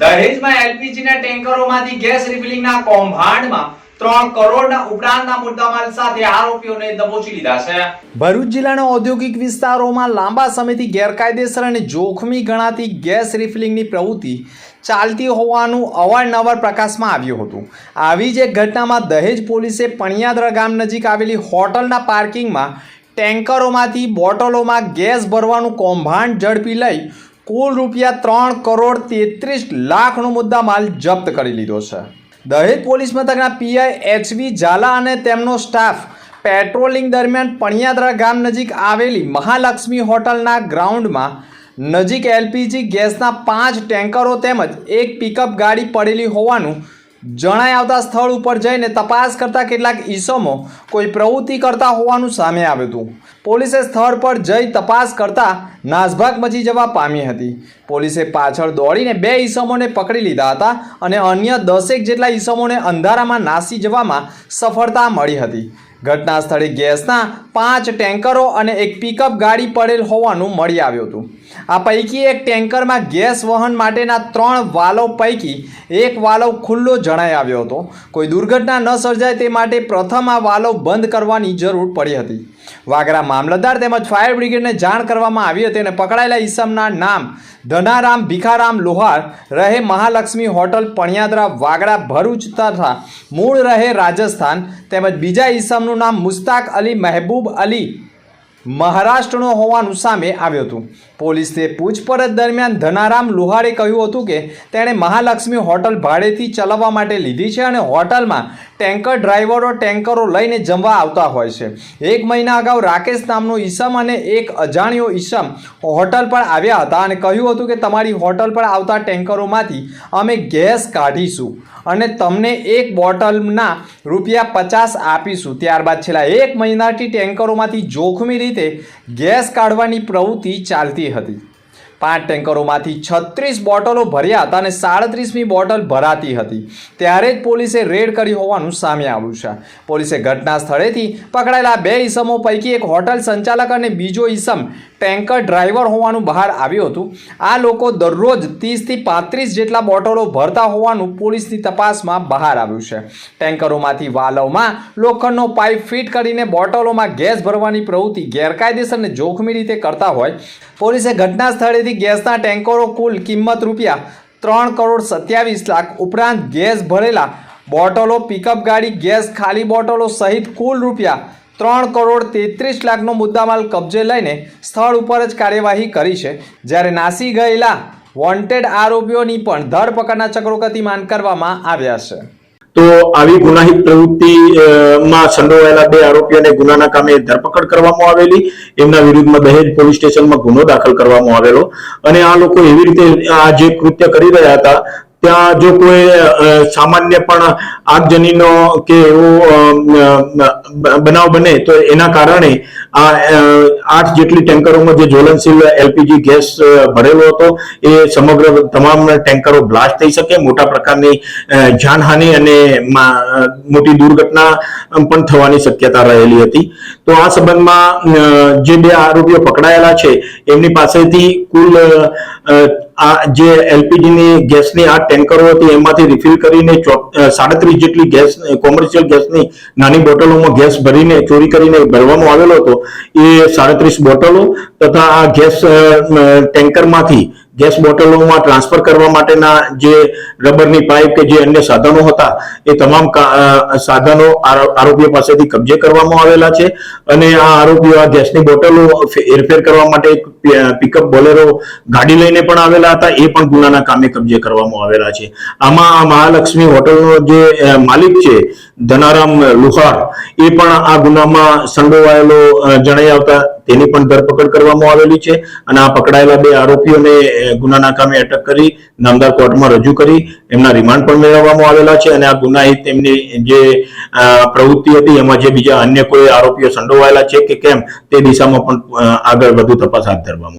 દહેજમાં LPG ના ટેન્કરોમાંથી gas રિફિલિંગના Bharuch જિલ્લાના ઔદ્યોગિક વિસ્તારોમાં લાંબા સમયથી ગેરકાયદેસર અને જોખમી ગણાતી ગેસ રિફિલિંગની પ્રવૃત્તિ ચાલતી હોવાનું અવારનવાર પ્રકાશમાં આવ્યું હતું. આવી જ એક ઘટનામાં દહેજ પોલીસે પણિયાદરા ગામ નજીક આવેલી હોટલના પાર્કિંગમાં ટેન્કરોમાંથી બોટલોમાં ગેસ ભરવાનું કૌભાંડ ઝડપી લઈ કુલ રૂપિયા ત્રણ કરોડ તેત્રીસ લાખનો મુદ્દા માલ જપ્ત કરી લીધો છે. દહેજ પોલીસ મથકના પીઆઈ એચવી ઝાલા અને તેમનો સ્ટાફ પેટ્રોલિંગ દરમિયાન પણિયાદરા ગામ નજીક આવેલી મહાલક્ષ્મી હોટલના ગ્રાઉન્ડમાં નજીક એલપીજી ગેસના પાંચ ટેન્કરો તેમજ એક પિકઅપ ગાડી પડેલી હોવાનું જણાઈ આવતા સ્થળ ઉપર જઈને તપાસ કરતા કેટલાક ઈસમો કોઈ પ્રવૃત્તિ કરતા હોવાનું સામે આવ્યું હતું. પોલીસે સ્થળ પર જઈ તપાસ કરતા નાસભાગ મચી જવા પામી હતી. પોલીસે પાછળ દોડીને બે ઈસમોને પકડી લીધા હતા અને અન્ય દસેક જેટલા ઈસમોને અંધારામાં નાસી જવામાં સફળતા મળી હતી. ઘટના સ્થળે ગેસના પાંચ ટેન્કરો અને એક પિકઅપ ગાડી પડેલ હોવાનું મળી આવ્યું હતું. આ પૈકી એક ટેન્કરમાં ગેસ વહન માટેના ત્રણ વાલવ પૈકી એક વાલવ ખુલ્લો જણાઈ આવ્યો હતો. કોઈ દુર્ઘટના ન સર્જાય તે માટે પ્રથમ આ વાલવ બંધ કરવાની જરૂર પડી હતી. વાગરા મામલતદાર તેમજ ફાયર બ્રિગેડને જાણ કરવામાં આવી હતી અને પકડાયેલા ઈસમના નામ ધનારામ ભીખારામ લોહાર રહે મહાલક્ષ્મી હોટલ, પણિયાદરા વાગડા ભરૂચ તથા મૂળ રહે રાજસ્થાન તેમજ બીજા નામ મુસ્તાક અલી મહેબૂબ અલી મહારાષ્ટ્રનો હોવાનું સામે આવ્યું હતું. પોલીસે પૂછપરછ દરમિયાન ધનારામ લુહારે કહ્યું હતું કે, તેણે મહાલક્ષ્મી હોટલ ભાડેથી ચલાવવા માટે લીધી છે અને હોટલમાં ટેન્કર ડ્રાઈવરો ટેન્કરો લઈને જમવા આવતા હોય છે. એક મહિના અગાઉ રાકેશ નામનો ઈસમ અને એક અજાણ્યો ઈસમ હોટલ પર આવ્યા હતા અને કહ્યું હતું કે, તમારી હોટલ પર આવતા ટેન્કરોમાંથી અમે ગેસ કાઢીશું અને તમને એક બોટલના રૂપિયા પચાસ આપીશું. ત્યારબાદ છેલ્લા એક મહિનાથી ટેન્કરોમાંથી જોખમી રીતે ગેસ કાઢવાની પ્રવૃત્તિ ચાલતી હતી. પાંચ ટેન્કરોમાંથી છત્રીસ બોટલો ભર્યા હતા અને સાડત્રીસમી બોટલ ભરાતી હતી. ત્યારે જ પોલીસે રેડ કરી હોવાનું સામે આવ્યું છે. પોલીસે ઘટના સ્થળેથી પકડાયેલા બે ઈસમો પૈકી એક હોટલ સંચાલક અને બીજો ઈસમ ટેન્કર ડ્રાઈવર હોવાનું બહાર આવ્યું હતું. આ લોકો દરરોજ ત્રીસથી પાંત્રીસ જેટલા બોટલો ભરતા હોવાનું પોલીસની તપાસમાં બહાર આવ્યું છે. ટેન્કરોમાંથી વાલવમાં લોખંડનો પાઇપ ફિટ કરીને બોટલોમાં ગેસ ભરવાની પ્રવૃત્તિ ગેરકાયદેસર અને જોખમી રીતે કરતા હોય. પોલીસે ઘટના સ્થળેથી ગેસના ટેન્કરો કુલ કિંમત રૂપિયા ત્રણ કરોડ સત્યાવીસ લાખ ઉપરાંત ગેસ ભરેલા બોટલો, પિકઅપ ગાડી, ગેસ ખાલી બોટલો સહિત કુલ રૂપિયા ત્રણ કરોડ તેત્રીસ લાખનો મુદ્દામાલ કબજે લઈને સ્થળ ઉપર જ કાર્યવાહી કરી છે. જ્યારે નાસી ગયેલા વોન્ટેડ આરોપીઓની પણ ધરપકડના ચક્રો ગતિમાન કરવામાં આવ્યા છે. તો આવી ગુનાહિત પ્રવૃત્તિ માં સંડોવાયેલા બે આરોપીઓને ગુનાના કામે ધરપકડ કરવામાં આવેલી. એમના વિરુદ્ધમાં દહેજ પોલીસ સ્ટેશનમાં ગુનો દાખલ કરવામાં આવેલો. અને આ લોકો એવી રીતે આ જે કૃત્ય કરી રહ્યા હતા ત્યાં જો કોઈ સામાન્ય પણ આગજનીનો કે એવો બનાવ બને, તો એના કારણે આ આઠ જેટલી ટેન્કરોમાં જે જ્વલનશીલ એલપીજી ગેસ ભરેલો હતો, એ સમગ્ર તમામ ટેન્કરો બ્લાસ્ટ થઈ શકે. મોટા પ્રકારની જાનહાનિ અને મોટી દુર્ઘટના પણ થવાની શક્યતા રહેલી હતી. તો આ સંબંધમાં જે બે આરોપીઓ પકડાયેલા છે, એમની પાસેથી કુલ આ જે એલપીજી ની ગેસની આ ટેન્કરો હતી, એમાંથી રિફિલ કરીને સાડત્રીસ જેટલી ગેસ કોમર્શિયલ ગેસની નાની બોટલોમાં ગેસ ભરીને, ચોરી કરીને ભરવામાં આવેલો હતો, એ સાડત્રીસ બોટલો તથા આ ગેસ ટેન્કરમાંથી ગેસ બોટલોમાં ટ્રાન્સફર કરવા માટેના જે રબરની પાઇપ કે જે અન્ય સાધનો હતા, એ તમામ સાધનો આરો- આરોપીઓ પાસેથી કબજે કરવામાં આવેલા છે. અને આ આરોપીઓ આ ગેસની બોટલો હેરફેર કરવા માટે પિકઅપ બોલેરો ગાડી લઈને પણ આવેલા હતા, એ પણ ગુનાના કામે કબજે કરવામાં આવેલા છે. આમાં આ મહાલક્ષ્મી હોટલનો જે માલિક છે, ધનારામ લુહાર, એ પણ આ ગુનામાં સંડોવાયેલો જણાઈ આવતા તેની પણ ધરપકડ કરવામાં આવેલી છે અને આ પકડાયેલા બે આરોપીઓને ગુનાના કામે અટક કરી નામદાર કોર્ટમાં રજૂ કરી એમના રિમાન્ડ પણ મેળવવામાં આવેલા છે અને આ ગુનાહિત એમની જે પ્રવૃત્તિ હતી એમાં જે બીજા અન્ય કોઈ આરોપીઓ સંડોવાયેલા છે કે કેમ તે દિશામાં પણ આગળ વધુ તપાસ હાથ ધરવામાં